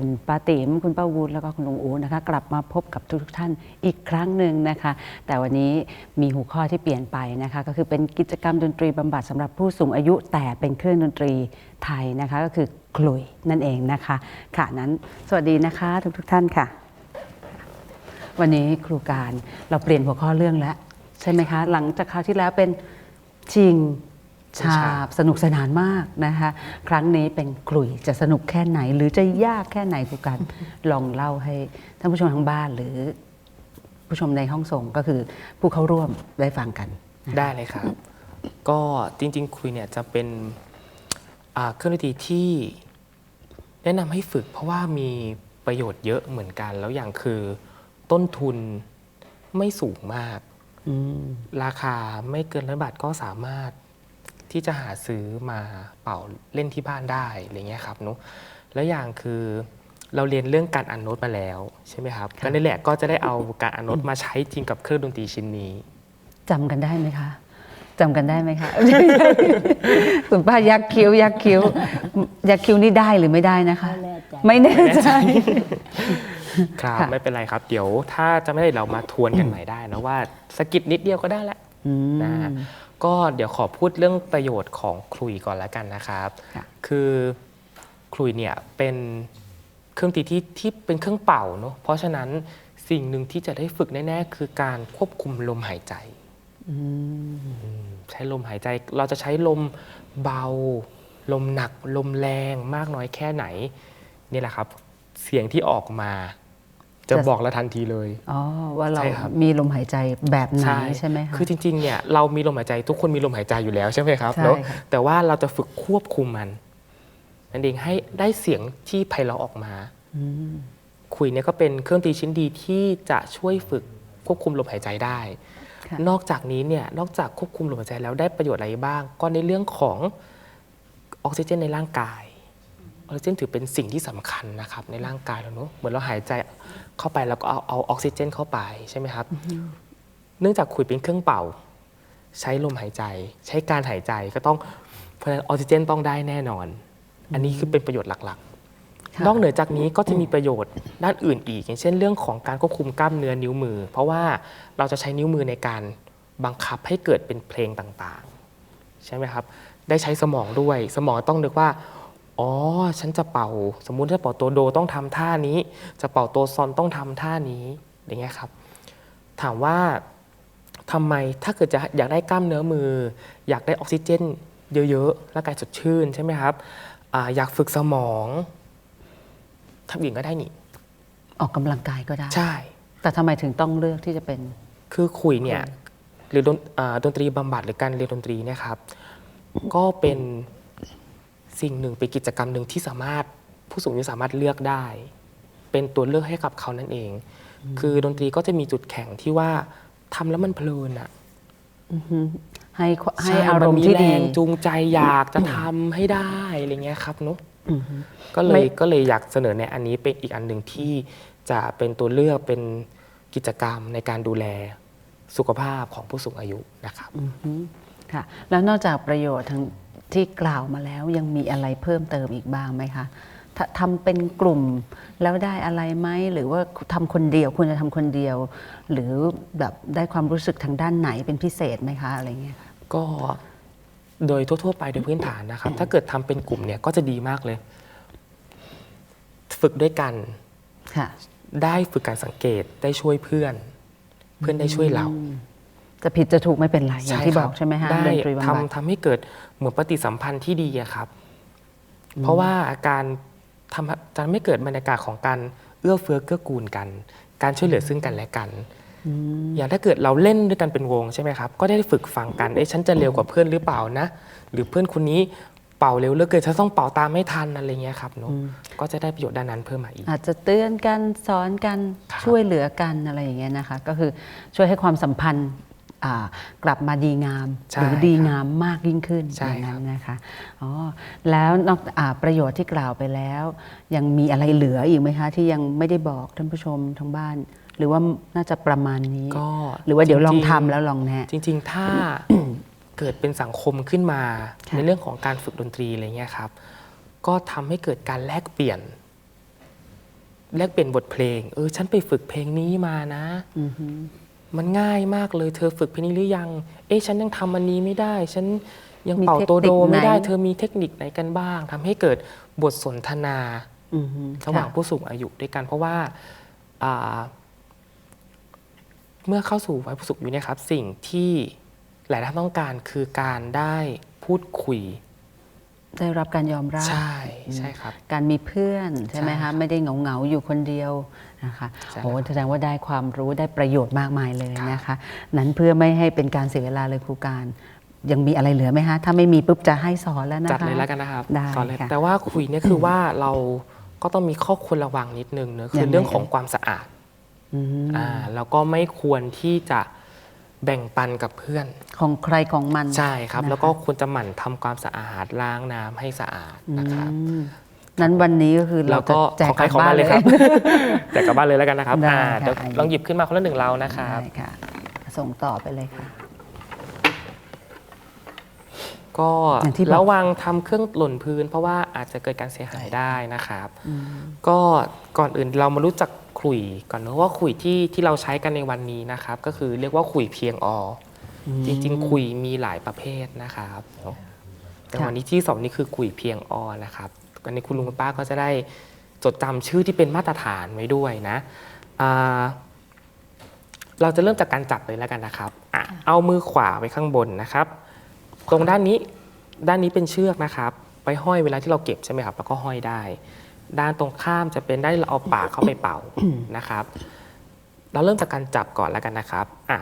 คุณป้าติ๋มคุณป้าวุฒิแล้วก็คุณลุงอูนะคะกลับมาพบกับทุกๆท่านอีกครั้งหนึ่งนะคะ แต่วันนี้มีหัวข้อที่เปลี่ยนไปนะคะ ก็คือเป็นกิจกรรมดนตรีบำบัดสำหรับผู้สูงอายุแต่เป็นเครื่องดนตรีไทยนะคะ ก็คือคลุยนั่นเองนะคะค่ะนั้นสวัสดีนะคะทุกๆท่านค่ะ วันนี้ครูการเราเปลี่ยนหัวข้อเรื่องแล้วใช่ไหมคะ หลังจากคราวที่แล้วเป็นชิง ชาบสนุกสนานมากนะคะ ครั้งนี้เป็นกลุ่ยจะสนุกแค่ไหน หรือจะยากแค่ไหนครูการลองเล่าให้ท่านผู้ชมทางบ้านหรือผู้ชมในห้องส่งก็คือผู้เข้าร่วมได้ฟังกันได้เลยครับ ก็จริงๆ คุยเนี่ยจะเป็นอ่าเครื่องดนตรีที่แนะนำให้ฝึก เพราะว่ามีประโยชน์เยอะเหมือนกัน แล้วอย่างคือต้นทุนไม่สูงมากอืมราคาไม่เกินร้อยบาทก็สามารถ ที่จะหาซื้อมาเป่าเล่นที่บ้านได้อะไรเงี้ยครับเนุแล้วอย่างคือเราเรียนเรื่องการอ่านโน้ตมาแล้วใช่ไหมครับก็นี่แหละก็จะได้เอาการอ่านโน้ตมาใช้จริงกับเครื่องดนตรีชิ้นนี้จำกันได้ไหมคะจำกันได้ไหมคะคุณป้ายักคิ้วยักคิ้วยักคิ้วนี่ได้หรือไม่ได้นะคะ ไม่แน่ใจไม่แน่ใจครับค่ะไม่เป็นไรครับ เดี๋ยวถ้าจะไม่ได้เรามาทวนกันใหม่ได้นะว่าสะกิดนิดเดียวก็ได้ละอืมนะฮะ ก็เดี๋ยวขอพูดเรื่องประโยชน์ของคลุยก่อนแล้วกันนะครับค่ะคือคลุยเนี่ยเป็นเครื่องตีที่ที่เป็นเครื่องเป่าเนาะเพราะฉะนั้นสิ่งหนึ่งที่จะได้ฝึกแน่ๆคือการควบคุมลมหายใจอืมใช้ลมหายใจเราจะใช้ลมเบา ลมหนัก ลมแรงมากน้อยแค่ไหนนี่แหละครับ เสียงที่ออกมา จะจะบอกเราทันทีเลย อ๋อ ว่าเรา ใช่ครับ มีลมหายใจแบบไหนใช่ไหมคะ คือจริงๆเนี่ยเรามีลมหายใจทุกคนมีลมหายใจอยู่แล้วใช่ไหมครับใช่เนาะค่ะ แต่ว่าเราจะฝึกควบคุมมันนั่นเองให้ได้เสียงที่ไพเราะออกมาอืมคุยเนี่ยก็เป็นเครื่องตีชิ้นดีที่จะช่วยฝึกควบคุมลมหายใจได้ ค่ะ นอกจากนี้เนี่ยนอกจากควบคุมลมหายใจแล้วได้ประโยชน์อะไรบ้าง ก็ในเรื่องของออกซิเจนในร่างกาย ออกซิเจนถือเป็นสิ่งที่สำคัญนะครับในร่างกายเราเนอะเหมือนเราหายใจเข้าไปแล้วก็เอาเอาออกซิเจนเข้าไปใช่ไหมครับ เนื่องจากขุยเป็นเครื่องเป่า ใช้ลมหายใจ ใช้การหายใจก็ต้องเพราะฉะนั้นออกซิเจนต้องได้แน่นอน อันนี้คือเป็นประโยชน์หลักค่ะๆนอกเหนือจากนี้ก็จะมีประโยชน์ด้านอื่นอีก อย่างเช่นเรื่องของการควบคุมกล้ามเนื้อนิ้วมือ เพราะว่าเราจะใช้นิ้วมือในการบังคับให้เกิดเป็นเพลงต่างๆ ใช่ไหมครับ ได้ใช้สมองด้วย สมองต้องนึกว่า อ๋อ ฉันจะเป่า สมมุติถ้าเป่าตัวโดต้องทำท่านี้ จะเป่าตัวซอนต้องทำท่านี้ อย่างเงี้ยครับ ถามว่าทำไม ถ้าเกิดจะอยากได้กล้ามเนื้อมือ อยากได้ออกซิเจน เยอะๆ ร่างกายสดชื่นใช่ไหมครับอาอยากฝึกสมองทำอย่างก็ได้นี่ ออกกำลังกายก็ได้ ใช่ แต่ทำไมถึงต้องเลือกที่จะเป็น คือคุยเนี่ย หรือดนอ่าดนตรีบำบัดหรือการเรียนดนตรีเนี่ยครับ ก็เป็น สิ่งหนึ่งเป็นกิจกรรมหนึ่งที่สามารถผู้สูงอายุสามารถเลือกได้ เป็นตัวเลือกให้กับเขานั่นเอง คือดนตรีก็จะมีจุดแข็งที่ว่าทำแล้วมันเพลินอะอือฮึให้ควให้ใช่อารมณ์นที่ดีแรงจูงใจอยากจะทำให้ได้อะไรเงี้ยครับเนาะอือฮึก็เลไม่ยก็เลยอยากเสนอในอันนี้เป็นอีกอันหนึ่งที่จะเป็นตัวเลือกเป็นกิจกรรมในการดูแลสุขภาพของผู้สูงอายุนะครับอือฮึค่ะแล้วนอกจากประโยชน์ทั้ง ที่กล่าวมาแล้วยังมีอะไรเพิ่มเติมอีกบ้างไหมคะถ้าทำเป็นกลุ่มแล้วได้อะไรไหมหรือว่าทำคนเดียวควรจะทำคนเดียว หรือแบบได้ความรู้สึกทางด้านไหนเป็นพิเศษไหมคะอะไรเงี้ยค่ะก็โดยทั่วๆไปโดยพื้นฐานนะครับ ถ้าเกิดทำเป็นกลุ่มเนี่ยก็จะดีมากเลย ฝึกด้วยกันค่ะได้ฝึกการสังเกตได้ช่วยเพื่อน เพื่อนได้ช่วยเรา จะผิดจะถูกไม่เป็นไรอย่างที่คบรัอกใช่ไหมฮะได้ดนตรีบำบัดทำทำให้เกิดเหมือนปฏิสัมพันธ์ที่ดีอะครับ เพราะว่าการทำจะไม่เกิดบรรยากาศของการเอื้อเฟื้อเกื้อกูลกัน การช่วยเหลือซึ่งกันและกัน อย่างถ้าเกิดเราเล่นด้วยกันเป็นวงใช่ไหมครับ ก็ได้ฝึกฟังกันเอ้ฉันจะเร็วกว่าเพื่อนหรือเปล่านะ หรือเพื่อนคนนี้เป่าเร็วเหลือเกินฉันต้องเป่าตามไม่ทันอะไรเงี้ยครับเนอะก็จะได้ประโยชน์ด้านนั้นเพิ่มมาอีก อาจจะเตือนกันสอนกันครับช่วยเหลือกันอะไรอย่างเงี้ยนะคะ ก็คือช่วยให้ความสัมพันธ์อ่า กลับมาดีงามใช่หรือดีงามมากยิ่งขึ้นใช่อย่างครันั้บนนะคะอ๋อแล้วนอกอาประโยชน์ที่กล่าวไปแล้ว ยังมีอะไรเหลืออีกไหมคะ ที่ยังไม่ได้บอกท่านผู้ชมทางบ้าน หรือว่าน่าจะประมาณนี้ก็หรือว่าเดี๋ยวลองจริงๆทำแล้วลองแนะจริง ๆ ถ้าเกิดเป็นสังคมขึ้นมาค่ะในเรื่องของการฝึกดนตรีอะไรเงี้ยครับ ก็ทำให้เกิดการแลกเปลี่ยนแลกเปลี่ยนบทเพลง เออ ฉันไปฝึกเพลงนี้มานะอือฮึ มันง่ายมากเลย เธอฝึกเพลงนี้หรือยัง เอ๊ะฉันยังทำอันนี้ไม่ได้ ฉันยังเป่าโตโดไม่ได้ เธอมีเทคนิคไหนกันบ้างทำให้เกิดบทสนทนาอือฮึระหว่างค่ะผู้สูงอายุด้วยกันเพราะว่าอ่าเมื่อเข้าสู่วัยผู้สูงอายุเนี่ยครับ สิ่งที่หลายท่านต้องการคือการได้พูดคุย ได้รับการยอมรับ ใช่ใช่ครับ การมีเพื่อนใช่ไหมใช่ครัคะบไม่ได้เหงาเหงาๆอยู่คนเดียว นะคะใช่โอ้ครับแสดงว่าได้ความรู้ได้ประโยชน์มากมายเลยครับนะคะ นั้นเพื่อไม่ให้เป็นการเสียเวลาเลยครูการยังมีอะไรเหลือไหมคะถ้าไม่มีปุ๊บจะให้สอนแล้วนะคะจัดเลยแล้วกันนะครับได้สอนเลยค่ะแต่ว่าคุยเนี่ยคือว่าเราก็ต้องมีข้อควรระวังนิดนึงเนอะคือยังไงเรื่องของเอ่ยความสะอาดอืมอ่าแล้วก็ไม่ควรที่จะแบ่งปันกับเพื่อน ของใครของมันใช่ครับนะคะแล้วก็ควรจะหมั่นทำความสะอาดล้างน้ำให้สะอาดนะครับอืม นั้นวันนี้ก็คือเราแล้วจะก็แจกของใครกลับของบ้ามันนเลเลยยครับ แจกกลับบ้านเลยแล้วกันนะครับได้อ่าค่ะ เดี๋ยวอันนี้ลองหยิบขึ้นมาคนละหนึ่งเรานะครับได้ค่ะ ส่งต่อไปเลยค่ะ ก็อย่างที่บอก ระวังทำเครื่องหล่นพื้น เพราะว่าอาจจะเกิดการเสียหายได้นะครับก็ก่อนอื่นเรามารู้จักขลุ่ยก่อนเนอะว่าขลุ่ยที่ที่เราใช้กันในวันนี้นะครับ ก็คือเรียกว่าขลุ่ยเพียงอออจริงๆขลุ่ยมีหลายประเภทนะครับเนอะแต่ค่ะวันนี้ที่สองนี่คือขลุ่ยเพียงออนะครับ วันนี้คุณลุงคุณป้าก็จะได้จดจำชื่อที่เป็นมาตรฐานไว้ด้วยนะอ่าเราจะเริ่มจากการจับเลยแล้วกันนะครับอะเอามือขวาไว้ข้างบนนะครับ ตรงด้านนี้ด้านนี้เป็นเชือกนะครับไปห้อยเวลาที่เราเก็บใช่ไหมครับ แล้วก็ห้อยได้ ด้านตรงข้ามจะเป็นได้านที่เราเอาปากเข้าไปเป่านะครับ เราเริ่มจากการจับก่อนแล้วกันนะครับอะ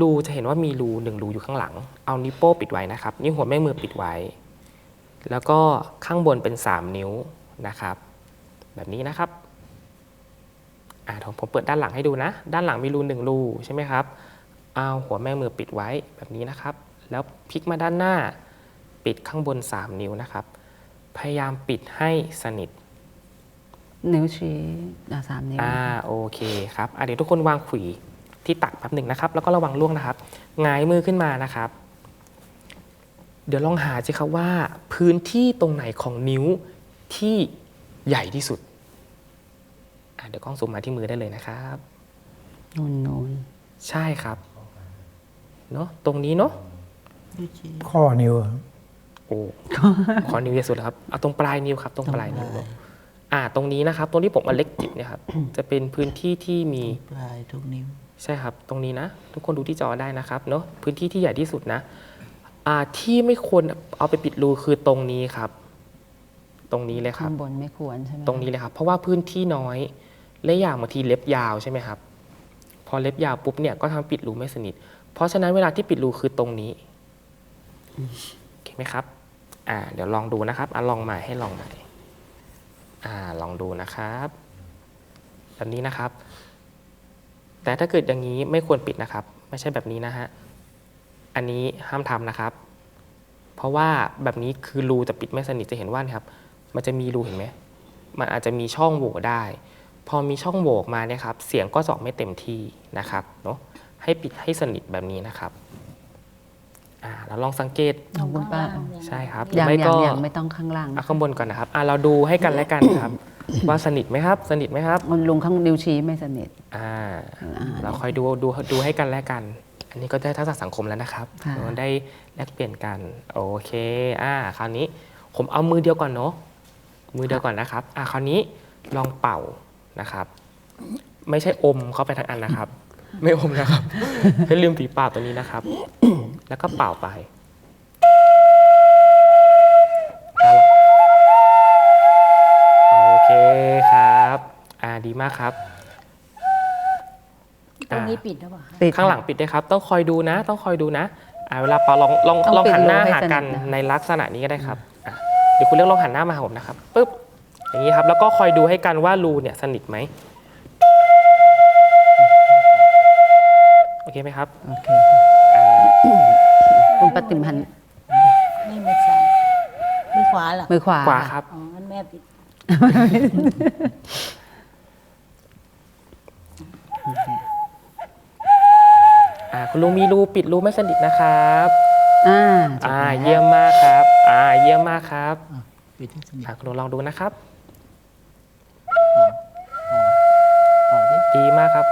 รูจะเห็นว่ามีรูหนึ่งรูอยู่ข้างหลัง เอานิ้วโป้งปิดไว้นะครับ นิ้วหัวแม่มือปิดไว้ แล้วก็ข้างบนเป็น 3 นิ้วนะครับ แบบนี้นะครับอะผมผมเปิดด้านหลังให้ดูนะ ด้านหลังมีรูหนึ่งรูใช่ไหมครับเอาหัวแม่มือปิดไว้แบบนี้นะครับ แล้วพลิกมาด้านหน้า ปิดข้างบน 3 นิ้วนะครับ พยายามปิดให้สนิทนิ้วชี้อะสามนิ้วอ่าโอเคครับอะเดี๋ยวทุกคนวางขวีที่ตักแป๊บหนึ่งนะครับ แล้วก็ระวังล่วงนะครับหงายมือขึ้นมานะครับ เดี๋ยวลองหาสิครับว่า พื้นที่ตรงไหนของนิ้วที่ใหญ่ที่สุดอะเดี๋ยวกล้องซูมมาที่มือได้เลยนะครับนูนนูนใช่ครับเนาะตรงนี้เนาะข้อนิ้วอะโอ้ขอนิ้วใหญ่สุดแล้วครับเอาตรงปลายนิ้วครับ ตรงปลายนิ้วเนอะอ่า ตรงนี้นะครับตรงที่ผมเอาเล็กจิบเนี่ยครับจะเป็นพื้นที่ที่มีปลายทุกนิ้ว ใช่ครับ ตรงนี้นะ ทุกคนดูที่จอได้นะครับ เนาะพื้นที่ที่ใหญ่ที่สุดนะอ่า ที่ไม่ควรเอาไปปิดรูคือตรงนี้ครับ ตรงนี้เลยครัข้าบ งบนไม่ควรใช่ไหมตรงนี้เลยครับ เพราะว่าพื้นที่น้อยและอย่างบางทีเล็บยาวใช่ไหมครับ พอเล็บยาวปุ๊บเนี่ยก็ทำให้ปิดรูไม่สนิท เพราะฉะนั้นเวลาที่ปิดรูคือตรงนี้โอเคไหมครับ อ่า เดี๋ยวลองดูนะครับอะลองใหม่ให้ลองใหม่อ่า ลองดูนะครับแบบนี้นะครับ แต่ถ้าเกิดอย่างนี้ไม่ควรปิดนะครับ ไม่ใช่แบบนี้นะฮะ อันนี้ห้ามทำนะครับ เพราะว่าแบบนี้คือรูจะปิดไม่สนิทจะเห็นว่านะครับ มันจะมีรูเห็นไหมมันอาจจะมีช่องโหว่ได้ พอมีช่องโหว่ออกมาเนี่ยครับเสียงก็จะออกไม่เต็มที่นะครับเนาะให้ปิดให้สนิทแบบนี้นะครับอ่าเราลองสังเกตของคุณป้าใช่ครับหอรือย่างไม่อย่าก็งอย่างไม่ต้องข้างล่างเอานะข้างบนก่อนนะครับอ่าเราดูให้กันและกันครับ ว่าสนิทไหมครับ สนิทไหมครับมันลุงข้างนิ้วชี้ไม่สนิทอ่าอ่าเราคอยดูดูดูให้กันและกัน อันนี้ก็ได้ทักษะสังคมแล้วนะครับค่ะ เราได้แลกเปลี่ยนกัน โอเค อ่า คราวนี้ผมเอามือเดียวก่อนเนาะ มือเดียวก่อนนะครับ อ่าคราวนี้ลองเป่านะครับ ไม่ใช่อมเข้าไปทั้งอันนะครับ ไม่อมนะครับ ให้ลืมฝีปากตัวนี้นะครับ แล้วก็เป่าไปอะโอเคครับ อ่าดีมากครับ ตรงนี้ปิดหรือเปล่าคะปิด ข้างหลังปิดด้วยครับ ต้องคอยดูนะ ต้องคอยดูนะอ่าเวลาเป่าลองลองต้องลองปิดหันหน้ารูให้หากันสนิทนะ ในลักษณะนี้ก็ได้ครับอะเดี๋ยวคุณเลือกลองหันหน้ามาหาผมนะครับปึ๊บอย่างนี้ครับ แล้วก็คอยดูให้กันว่ารูเนี่ยสนิทไหมโอเคไหมครับโอเคอ่าคุณปฏิมพันธ์นี่มือซ้ายมือขวาเหรอมือขวาขวาครับ อ๋องั้นแม่ปิด ลุงมีรูปิดรูไม่สนิทนะครับอ่าอ่าเยี่ยมมากครับ อ่าเยี่ยมมากครับปิดสนิทคุณลุงลองดูนะครับดีมากครับ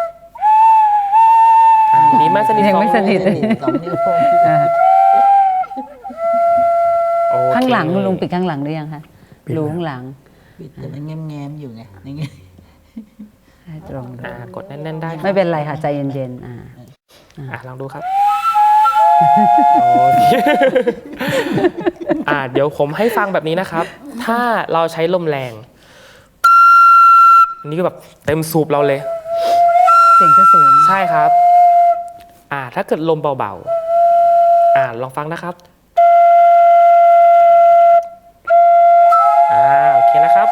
ดีมากสนิทยังไม่สนิท สองข้างหลังคุณลุงปิดข้างหลังหรือยังคะปิดล้ข้างหลังปิดแต่มันแง้มแๆอยู่ไงนี่ไงดูกดแน่นๆได้ไม่เป็นไรค่ะใจเย็นๆอ่าะลองดูครับโอเคอ่าเดี๋ยวผมให้ฟังแบบนี้นะครับ ถ้าเราใช้ลมแรงอันนี่ก็แบบเต็มสูบเราเลย เสียงจะสูง ใช่ครับ อ่า ถ้าเกิดลมเบาๆ อ่า ลองฟังนะครับ อ่า โอเคนะครับ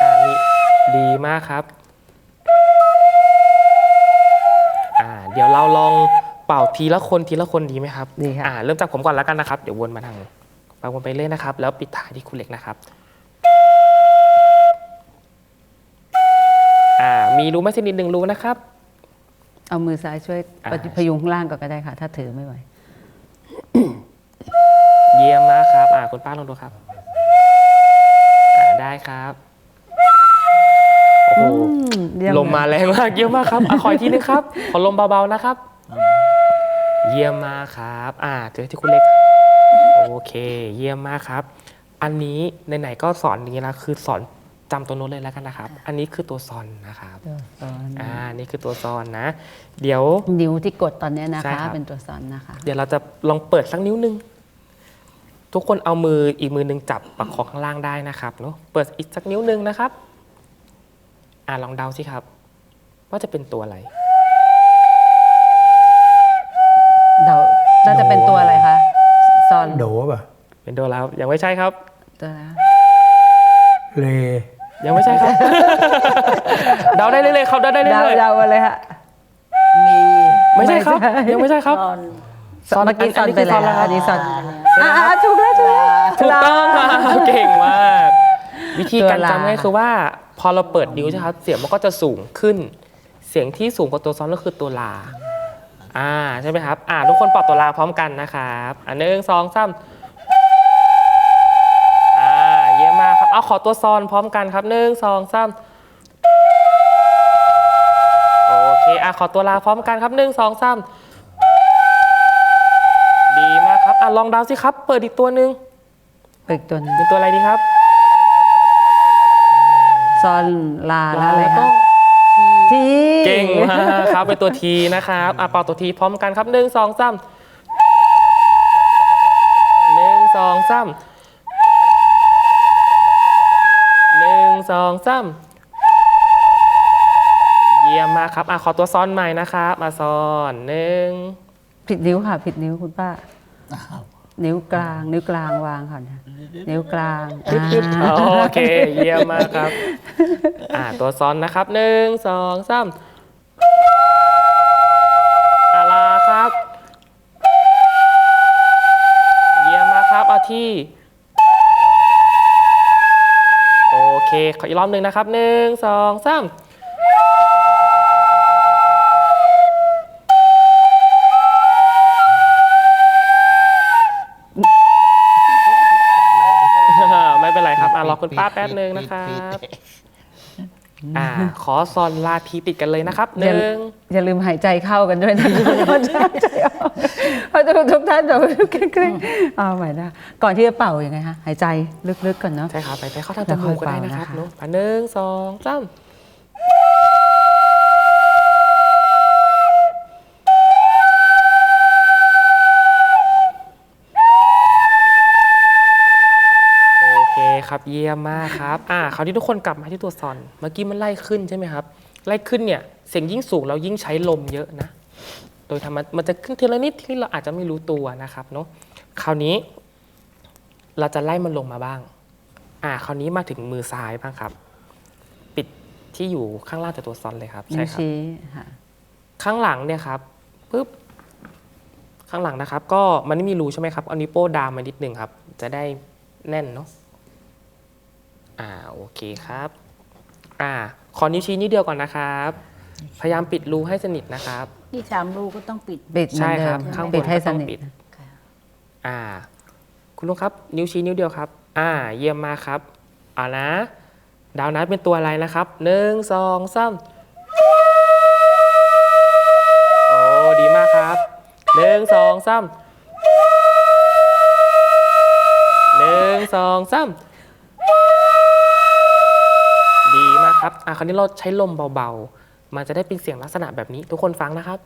อ่ามีดีมากครับ เดี๋ยวเราลองเป่าทีละคนทีละคนดีไหมครับดีค่ะ อ่าเริ่มจากผมก่อนแล้วกันนะครับ เดี๋ยววนมาทางไปวนไปเรื่อยนะครับ แล้วปิดท้ายที่คุณเล็กนะครับ อ่า มีรูไหม่สินิดหนึ่งรูนะครับ เอามือซ้ายช่วยอ่า พยุงข้างล่างก่อนก็ได้ค่ะ ถ้าถือไม่ไหว เยี่ยมมากครับ อ่าคุณป้าลองดูครับ อ่าได้ครับ โอ้โหเยี่ยลมมาแรงมากเยี่ยมมากครับอะขออีกทีนึงครับ ขอลมเบาๆนะครับ เยี่ยมมากครับ อ่าเจอที่คุณเล็ก โอเค เยี่ยมมากครับ อันนี้ไหนๆก็สอนอย่างนี้แล้วคือสอนจำตัวโน้ตเลยแล้วกันนะครับ อันนี้คือตัวซอนนะครับ ตัวซ้อนอ่า นี่คือตัวซอนนะ เดี๋ยว นิ้วที่กดตอนเนี้ยนะใช่คะ ครับ เป็นตัวซ้อนนะคะ เดี๋ยวเราจะลองเปิดสักนิ้วหนึ่งทุกคนเอามืออีกมือหนึ่งจับประคองข้างล่างได้นะครับเนาะเปิดอีกสักนิ้วหนึ่งนะครับ อ่าลองเดาสิครับ ว่าจะเป็นตัวอะไร เดาน่าจะเป็นตัวอะไรคะซอนโดป่ะเป็นตัวแล้วยังไม่ใช่ครับ ตัวอะไรคะเลยังไม่ใช่ครับ เดาได้เลยๆครับเดาได้เลยเดาเลยเดาอะไรฮะ มีไม่ใช่ครับไม่ใช่ยังไม่ใช่ครับ ตอนซอนเมื่อกี้ซอนไปแล้วอัอันนนี้นี้ซซออนนแล้วอ่าถูกแล้วถูกแล้วถูกต้องครับเก่งมาก วิธีการตัวลาจำง่ายคือว่าพอเราเปิดนิ้วใช่ไหมครับเสียงมันก็จะสูงขึ้น เสียงที่สูงกว่าตัวซ้อนก็คือตัวลาอ่าใช่ไหมครับอ่าทุกคนปรับตัวลาพร้อมกันนะครับอันหนึ่งสองสามอ่าเยี่ยมมากครับเอาขอตัวซอนพร้อมกันครับหนึ่งสองสามโอเคอะขอตัวลาพร้อมกันครับหนึ่งสองสามดีมากครับอะลองเดาสิครับ เปิดอีกตัวหนึ่งอีกตัวหนึงเป็นตัวอะไรดีครับ ซอนลาแล้วอะไรแล้วก็คะทีเก่งมากครับเป็นตัวทีนะครับอะเป่าตัวทีพร้อมกันครับหนึ่งสองสามหนึ่งสองสามหนึ่งสองสามเยี่ยมมากครับอะขอตัวซ้อนใหม่นะครับมาซ้อนหนึ่งผิดนิ้วค่ะ ผิดนิ้วคุณป้า นิ้วกลาง นิ้วกลางวางค่ะนะนิ้วกลางอ่าโอเค เยี่ยมมากครับ อ่าตัวซ้อนนะครับหนึ่งสองสามอาลาครับ เยี่ยมมากครับเอาที่ โอเค ขออีกรอบหนึ่งนะครับหนึ่งสองสามไม่ ครับอะรอคุณป้าแป๊บหนึ่งนะครับอ่า ขอซอนลาทีติดกันเลยนะครับหอย่านึ่งอย่าลืมหายใจเข้ากันด้วยนะหายใจออกเพราะทุกทุกท่านแบบเกรงๆเอาใหม่นะก่อนที่จะเป่ายังไงคะหายใจลึกๆก่อนเนาะใช่ครับไปไปเข้าทางจแล้วค่มูอยกก็ได้นะครับเป่านะคะเนอะอะหนึ่งสองสาม คครับเยี่ยมมากครับอ่าคราวนี้ทุกคนกลับมาที่ตัวซอน เมื่อกี้มันไล่ขึ้นใช่ไหมครับ ไล่ขึ้นเนี่ยเสียงยิ่งสูงเรายิ่งใช้ลมเยอะนะ โดยธรรมะมันจะขึ้นทีละนิดที่เราอาจจะไม่รู้ตัวนะครับเนาะคราวนี้ เราจะไล่มันลงมาบ้าง อ่า คราวนี้มาถึงมือซ้ายบ้างครับ ปิดที่อยู่ข้างล่างจากตัวซอนเลยครับนิ้ใช่วครับ ชี้ค่ะ ข้างหลังเนี่ยครับปุ๊บข้างหลังนะครับ ก็มันไม่มีรูใช่ไหมครับเอานิ้วโป้งดามมานิดนึงครับ จะได้แน่นเนาะ อ่าโอเคครับอ่าขอนิ้วชี้นิ้วเดียวก่อนนะครับ พยายามปิดรูให้สนิทนะครับ ที่สามลูกก็ต้องปิด ปิดเหมือนใช่เดิครับมข้างบนปิดให้ก็สต้องนิทปิดอ่า คุณลุงครับ นิ้วชี้นิ้วเดียวครับ อ่า เยี่ยมมากครับเอานะ ดาวนัดเป็นตัวอะไรนะครับหนึ่งสองสามหนึ่งสองสามหนึ่งสองสาม อะคราวนี้เราใช้ลมเบาๆ มันจะได้เป็นเสียงลักษณะแบบนี้ทุกคนฟังนะครับ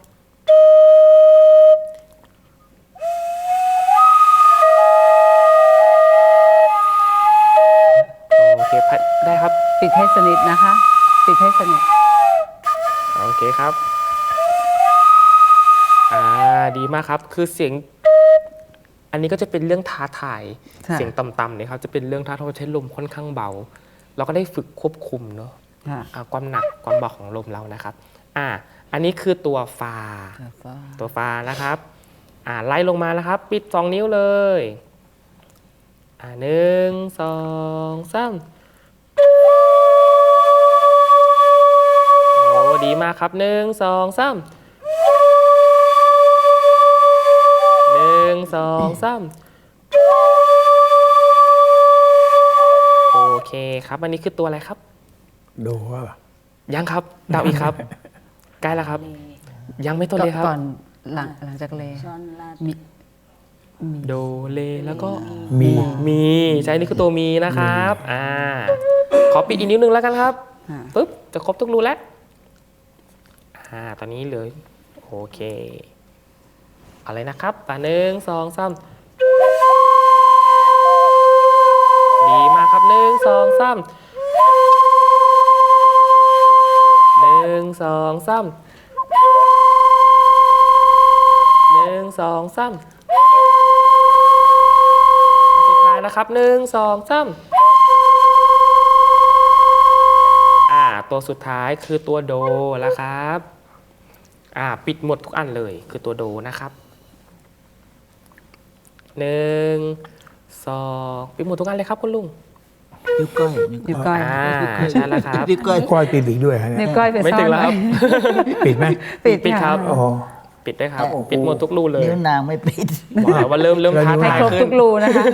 โอเคพัดได้ครับ ปิดให้สนิทนะคะ ปิดให้สนิท โอเคครับ อ่า ดีมากครับ คือเสียง อันนี้ก็จะเป็นเรื่องท้าทาย ค่ะ เสียงต่ำๆเนี่ยครับ จะเป็นเรื่องท้าทายใช้ลมค่อนข้างเบา เราก็ได้ฝึกควบคุมเนาะ ค่ะอ่าความหนักความเบาของลมเรานะครับอ่าอันนี้คือตัวฟา ตัวฟานะครับอ่าไล่ลงมานะครับ ปิดสองนิ้วเลยอ่าหนึ่งสองสามโอ้ดีมากครับหนึ่งสองสามหนึ่งสองสามโอเคครับ อันนี้คือตัวอะไรครับโดว่ายังครับเดาอีกครับ ใกล้แล้วครับ ยังไม่ตัวเลยครับก่อนหลังหลังจากเลช้อนลาด มีมีโดเลแล้วก็มีมีใช่นี่คือตัวมีนะครับอ่าขอปิดอีกนิ้วหนึงแล้วกันครับค่ะปุ๊บจะครบทุกรูแล้วอ่าตอนนี้เหลยโอเคอะไรนะครับอ่าหนึ่งสองสามดีมากครับหนึ่งสองสาม หนึ่งสองสามหนึ่งสองสามสุดท้ายนะครับหนึ่งสองสามอ่าตัวสุดท้ายคือตัวโดแล้วครับอ่าปิดหมดทุกอันเลยคือตัวโดนะครับหนึ่งสองปิดหมดทุกอันเลยครับคุณลุง นิ้วก้อยนิ้วนิ้วก้อยก้อยอ่าใช่แล้วครับนิ้วก้อยก้อยปิดอีกด้วยฮะเนี่นิ้ยวก้อยไปไม่ซ่อถึนงแล้วครับปิดไหมปิดปิดครับะอ๋อปิดได้วยครับ โอ้โหปิดหมดทุกรูเลยนิ้วนางไม่ปิดบอกแล้วว่าเริ่มเริ่มแล้วท้านิ้วให้ทายครบขึ้ทุนกรูนะคะ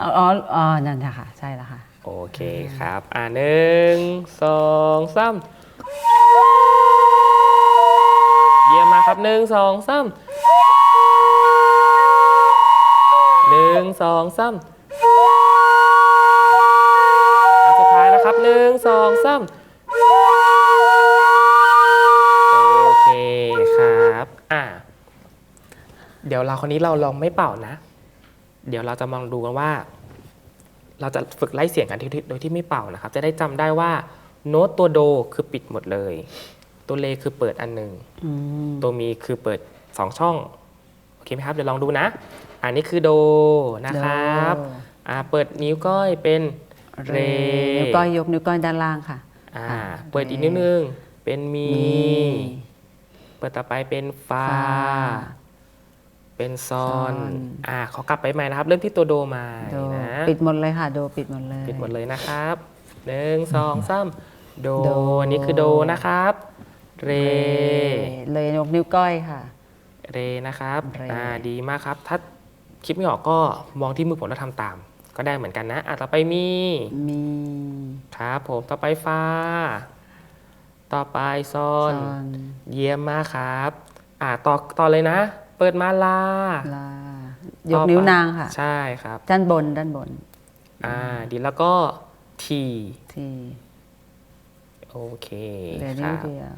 อ๋ออ๋ออ๋อนั่นค่ะใช่แล้วค่ะ โอเคครับ อ่าหนึ่งสองสามเยี่ยมมากครับหนึ่งสองสามหนึ่งสองสาม ครับหนึ่งสองสามโอเคครับอ่าเดี๋ยวเราคนนี้เราลองไม่เป่านะ เดี๋ยวเราจะมองดูกันว่า เราจะฝึกไล่เสียงกันที่โดยที่ไม่เป่านะครับ จะได้จำได้ว่าโน้ตตัวโดคือปิดหมดเลย ตัวเลคือเปิดอันหนึ่งอืมตัวมีคือเปิด2ช่องโอเคไหมครับเดี๋ยวลองดูนะ อันนี้คือโดนะครับโดอ่าเปิดนิ้วก้อยเป็น เรนิ้วก้อยยกนิ้วก้อยด้านล่างค่ะ อ่าอ่าเปิดอีกนิ้วนึง เป็นมีมีเปิดต่อไปเป็นฟาฟาเป็นซอนซอน อ่า ขอกลับไปใหม่นะครับ เริ่มที่ตัวโดมาโดนะ ปิดหมดเลยค่ะ โดปิดหมดเลย ปิดหมดเลยนะครับหนึ่งสองสามโดโดอันนี้คือโดนะครับ เร เลยยกนิ้วก้อยค่ะ เรนะครับเรอ่า ดีมากครับ ถ้าคิดไม่ออกก็มองที่มือผมแล้วทำตาม ก็ได้เหมือนกันนะอะต่อไปมี มีครับผมต่อไปฟาต่อไปซอนซอนเยี่ยมมากครับ อ่าต่อต่อเลยนะ เปิดมาลาลายกนิ้วนางค่ะ ใช่ครับ ด้านบนด้านบนอ่าดีแล้วก็ทีที่โอเคเหลือคนิ้วรับเดียว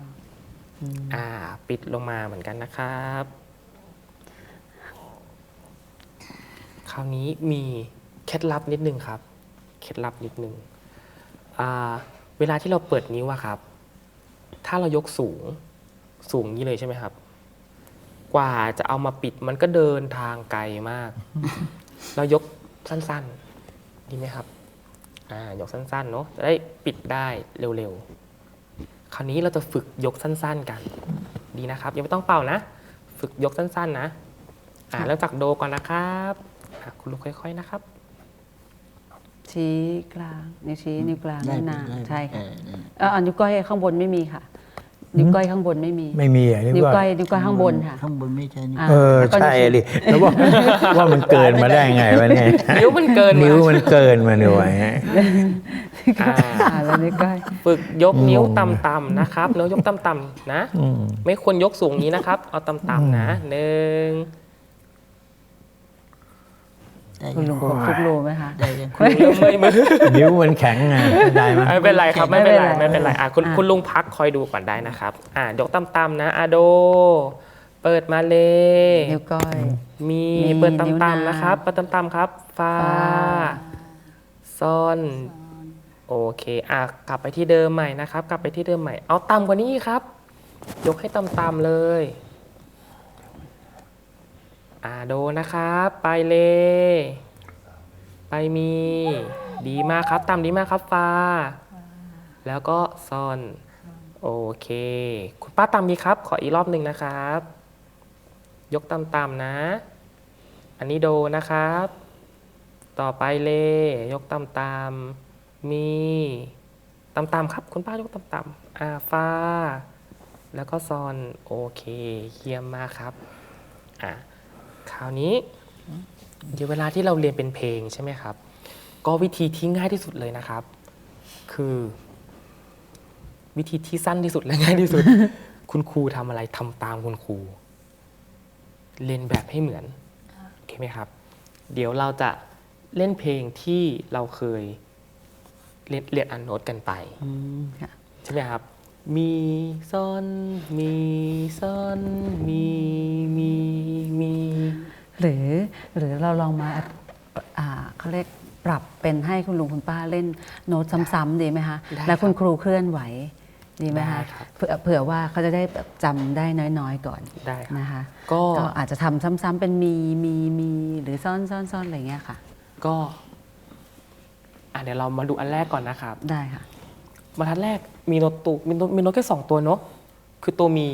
อ่า ปิดลงมาเหมือนกันนะครับ คราวนี้มี เคล็ดลับนิดนึงครับ เคล็ดลับนิดนึงอ่าเวลาที่เราเปิดนิ้วอะครับ ถ้าเรายกสูงสูงนี้เลยใช่ไหมครับ กว่าจะเอามาปิดมันก็เดินทางไกลมาก เรายกสั้นๆ ดีไหมครับ อ่ายกสั้นๆ เนอะจะได้ปิดได้เร็วๆ คราวนี้เราจะฝึกยกสั้นๆกัน ดีนะครับ ยังไม่ต้องเป่านะ ฝึกยกสั้นๆ นะ อ่าเริ่มจากโดก่อนนะครับอะคุณลูกค่อย ๆ นะครับ ชี้กลาง นิ้วชี้นิ้วกลางได้นิ้วปิดนางได้ใช่ค่ะเออเอออันนิ้วก้อยข้างบนไม่มีค่ะ นิ้วก้อยข้างบนไม่มี ไม่มีอะนิ้วก้อยนิ้วก้อยข้างบนค่ะ ข้างบนไม่ใช่นี่ อะเออแล้วก็ใช่นิ้วดิแล้วว่าว่ามันเกินมาได้ไงวะเนี่ยนิ้วมันเกินมานิ้วมันเกินมาหน่วยอ่าอ่าแล้วนิ้วก้อย ฝึกยกนิ้วงงต่ำๆนะครับนิ้วยกต่ำๆนะ อืม ไม่ควรยกสูงนี้นะครับ เอาต่ำๆนะหนึ่ง ได้คุณลุยังงครบทุกรูไหมคะ ได้ยังคุณลุงเมื่อยมือนิ้วมันแข็งไงได้ไหมไม่เป็นไรครับไม่เป็นไรไม่ไม่เป็เป็นนไรไรอะคุณอะคุณลุงพักคอยดูก่อนได้นะครับ อะยกต่ำๆนะอะโด เปิดมาเลยนิ้วก้อย มีมีเปิดนิ้วนางต่ำๆนะครับเปิดต่ำๆครับฟาฟาซ่อนโอเคอะกลับไปที่เดิมใหม่นะครับ กลับไปที่เดิมใหม่ เอาต่ำกว่านี้ครับ ยกให้ต่ำๆเลย อ่าโดนะครับ ไปเลย ไปมี ดีมากครับต่ำดีมากครับฟ้า แล้วก็ซอน โอเค คุณป้าต่ำดีครับ ขออีกรอบหนึ่งนะครับ ยกต่ำๆนะ อันนี้โดนะครับ ต่อไปเลยกต่ำๆมีต่ำๆครับ คุณป้ายกต่ำๆอาฟ้า แล้วก็ซอน โอเคเยี่ยมมากครับ อะ คราวนี้เดี๋ยวเวลาที่เราเรียนเป็นเพลงใช่ไหมครับ ก็วิธีที่ง่ายที่สุดเลยนะครับ คือ วิธีที่สั้นที่สุดและง่ายที่สุด คุณครูทำอะไรทำตามคุณครูเล่นแบบให้เหมือนโอเคไหมครับ เดี๋ยวเราจะเล่นเพลงที่เราเคยเรียนเรียนอันโนตกันไปอืมค่ะใช่ไหมครับ มีซ่อนมีซ่อนมีมีมีหรือหรือเราลองมาอ่าเขาเรียกปรับเป็นให้คุณลุงคุณป้าเล่นโน้ตซ้ำๆดีไหมคะได้แล้วคุณครับครูเคลื่อนไหวดีไหมคะได้ครับเผื่อเผื่อว่าเขาจะได้แบบจำได้น้อยๆก่อนได้ครับนะคะก็ก็อาจจะทำซ้ำๆเป็นมีมีมีหรือซ่อนซ่อนซ่อนอะไรเงี้ยค่ะ ก็อะเดี๋ยวเรามาดูอันแรกก่อนนะครับ ได้ค่ะ บรรทัดแรกมีโน้ตตุมีโน้ตมีโน้ตแค่สองตัวเนาะคือตัวมี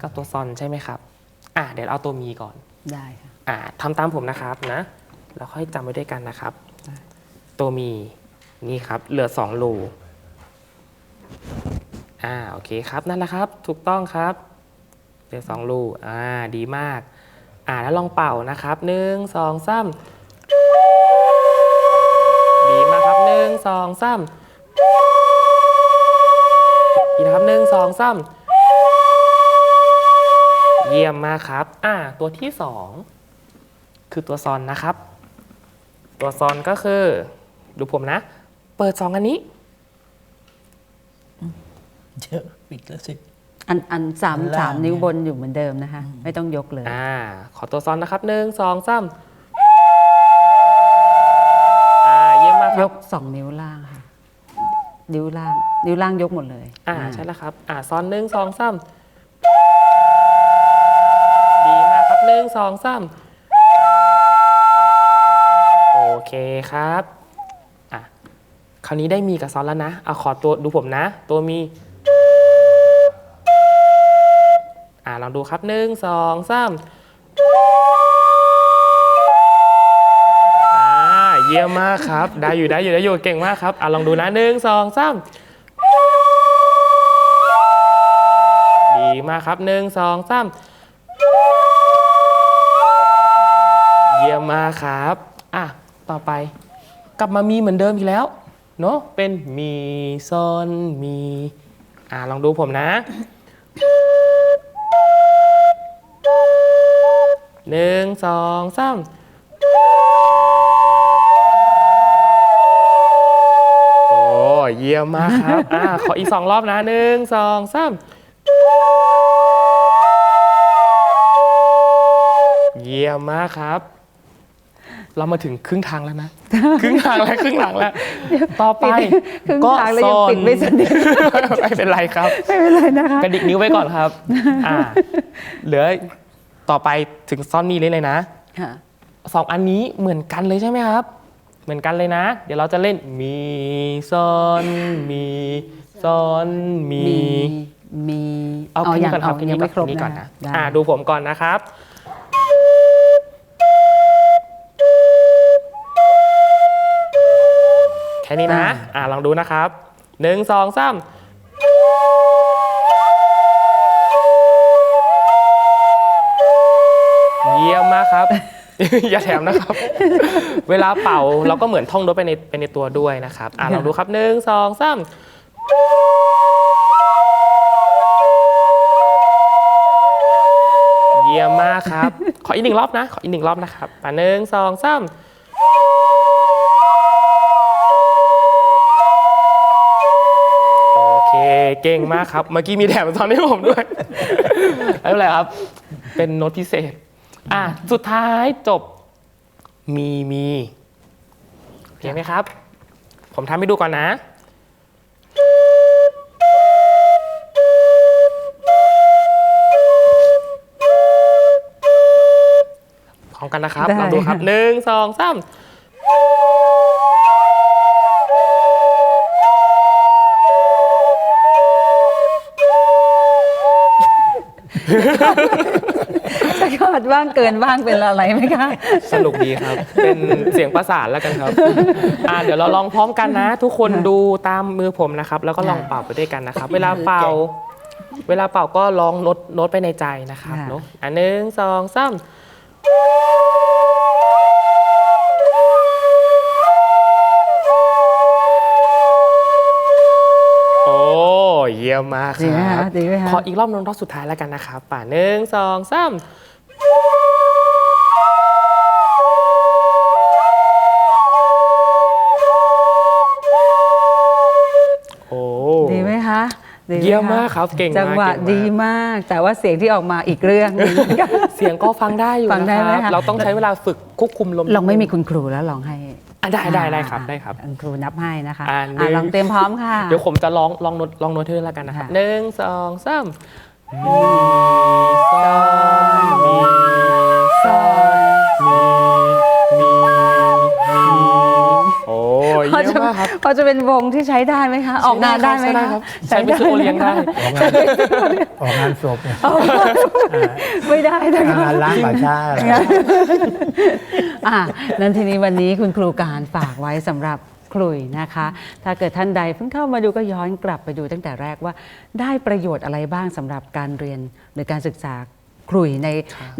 กับตัวซอนใช่ไหมครับ อะเดี๋ยวเอาตัวมีก่อน ได้ค่ะ อ่าทำตามผมนะครับนะ แล้วค่อยจำไว้ด้วยกันนะครับตัวมีนี่ครับ เหลือ2รูอ่าโอเคครับนั่นแหละครับ ถูกต้องครับ เหลือ2รูอ่าดีมาก อ่าแล้วลองเป่านะครับหนึ่งสองสามดีมากครับหนึ่งสองสาม อีกนะครับหนึ่งสองสามเยี่ยมมากครับ อ่า ตัวที่สองคือตัวซอนนะครับ ตัวซอนก็คือ ดูผมนะ เปิดสองอันนี้เดี๋ยวปิดแล้วสิอันอันสามอันล่างสามนิ้วเนี่ยบนอยู่เหมือนเดิมนะคะ ไม่ต้องยกเลย อ่า ขอตัวซอนนะครับหนึ่งสองสามอ่าเยี่ยมมากคยรับ กสองนิ้วล่างค่ะ นิ้วล่าง นิ้วล่างยกหมดเลยอ่าใช่แล้วครับ อ่าซอนหนึ่งสองสามดีมากครับหนึ่งสองสามโอเคครับอะคราวนี้ได้มีกับซอนแล้วนะเอาขอตัวดูผมนะ ตัวมี อ่าลองดูครับหนึ่งสองสาม เยี่ยมมากครับ ได้อยู่ได้อยู่ได้อยู่เก่งมากครับอ่าลองดูนะหนึ่งสองสามดีมากครับหนึ่งสองสามเยี่ยมมากครับอะต่อไป กลับมามีเหมือนเดิมอีกแล้วเนอะเป็นมีซอนมีอะลองดูผมนะหนึ่งสองสาม อ้เยี่ยมมากครับอะขออีกสองรอบนะหนึ่งสองสามเยี่ยมมากครับ เรามาถึงครึ่งทางแล้วนะ ครึ่งทางแล้วครึ่งหลังแล้ว ต่อไปครึ่งก็ทางแล้วยังซ่อนปิดไม่สนิทไม่เป็นไรครับ ไม่เป็นไรนะคะกระดิกนิ้วไว้ก่อนครับอ่าเหลือต่อไปถึงซ่อนนี่เลยเลยนะค่ะสองอันนี้เหมือนกันเลยใช่ไหมครับ เหมือนกันเลยนะ เดี๋ยวเราจะเล่นมีซอนมีซอนมีมีเอาแค่นก่อนครับแค่นี้ไม่ครบก่อนนะอ่าดูผมก่อนนะครับแค่นี้นะ อ่าลองดูนะครับหนึ่งสองสามเยี่ยมมากครับ อย่าแถมนะครับ เวลาเป่าเราก็เหมือนท่องโน้ตไปในไปในตัวด้วยนะครับอะลองดูครับหนึ่งสองสามเยี่ยมมากครับ ขออีกหนึ่งรอบนะ ขออีกหนึ่งรอบนะครับอะหนึ่งสองสามโอเค เก่งมากครับ เมื่อกี้มีแถมตอนให้ผมด้วยไม่เป็นไรครับ เป็นโน้ตพิเศษ อะสุดท้ายจบมีมีโอเคไหมครับ ผมทำให้ดูก่อนนะ พร้อมกันนะครับ ได้ลองดูครับหนึ่งสองสามจะกอ ดบ้างเกินบ้างเป็นอะไรไหมคะ สนุกดีครับ เป็นเสียงประสานแล้วกันครับ อ่าเดี๋ยวเราลองพร้อมกันนะ ทุกคนดูตามมือผมนะครับ แล้วก็ลองเป่าไปด้วยกันนะครับ เวลาเป่า เวลาเป่าก็ลองโน้ตโน้ตไปในใจนะครับค่ะ เนาะอันหนึ่งสองสาม โอ้ เยี่ยมมากคดีไหมรัคะบ ดีไหมคะ ขออีกรอบหนึงรอบสุดท้ายแล้วกันนะครับ ป่าหนึ่งสองสาม ดีไหเยี่ยมมากครับเก่งมากจังหวะเก่งมาก ดีมาก แต่ว่าเสียงที่ออกมาอีกเรื่องหนึ่งเสียงก็ฟังได้อยู่ฟังได้นะไหมครับ คะ เราต้องใช้เวลาฝึกควบคุมลม ลองไม่มีคุณครูแล้วลองให้อะได้ได้ได้ครับได้ครับคุณครูนับให้นะคะอ่าอะลองเตรียมพร้อมค่ะ เดี๋ยวผมจะลองลองโน้ตลองโน้ตให้ด้วยแล้วกันนะครับค่ะ หนึ่งสองสามมีซอนมี อ้ยพอเยี่ยจะมมากครับพอจะเป็นวงที่ใช้ได้ไหมคะ ออกงานได้ไหมใช้คะครับใช้ไปซื้อโอเลี้ยงได้ออกงานออกงานศพเนี่ยไม่ได้นะคะงานล้างป่าช้าอะไรอะนั้นทีนี้วันนี้คุณครูการฝากไว้สำหรับคลุยนะคะ ถ้าเกิดท่านใดเพิ่งเข้ามาดูก็ย้อนกลับไปดูตั้งแต่แรกว่า ได้ประโยชน์อะไรบ้างสำหรับการเรียนหรือการศึกษา คลุยใน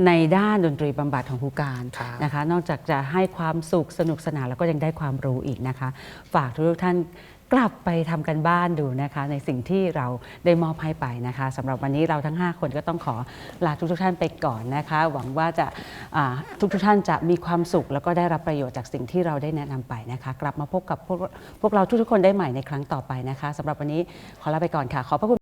ในด้านดนตรีบำบัดของครูการครับนะคะ นอกจากจะให้ความสุขสนุกสนานแล้วก็ยังได้ความรู้อีกนะคะ ฝากทุกๆท่านกลับไปทำกันบ้านดูนะคะ ในสิ่งที่เราได้มอบให้ไปนะคะสำหรับวันนี้เราทั้ง 5 คนก็ต้องขอลาทุกๆท่านไปก่อนนะคะ หวังว่าจะอ่าทุกๆท่านจะมีความสุข แล้วก็ได้รับประโยชน์จากสิ่งที่เราได้แนะนำไปนะคะ กลับมาพบกับพวกพวกเราทุกๆคนได้ใหม่ในครั้งต่อไปนะคะสำหรับวันนี้ขอลาไปก่อนค่ะขอบพระคุณ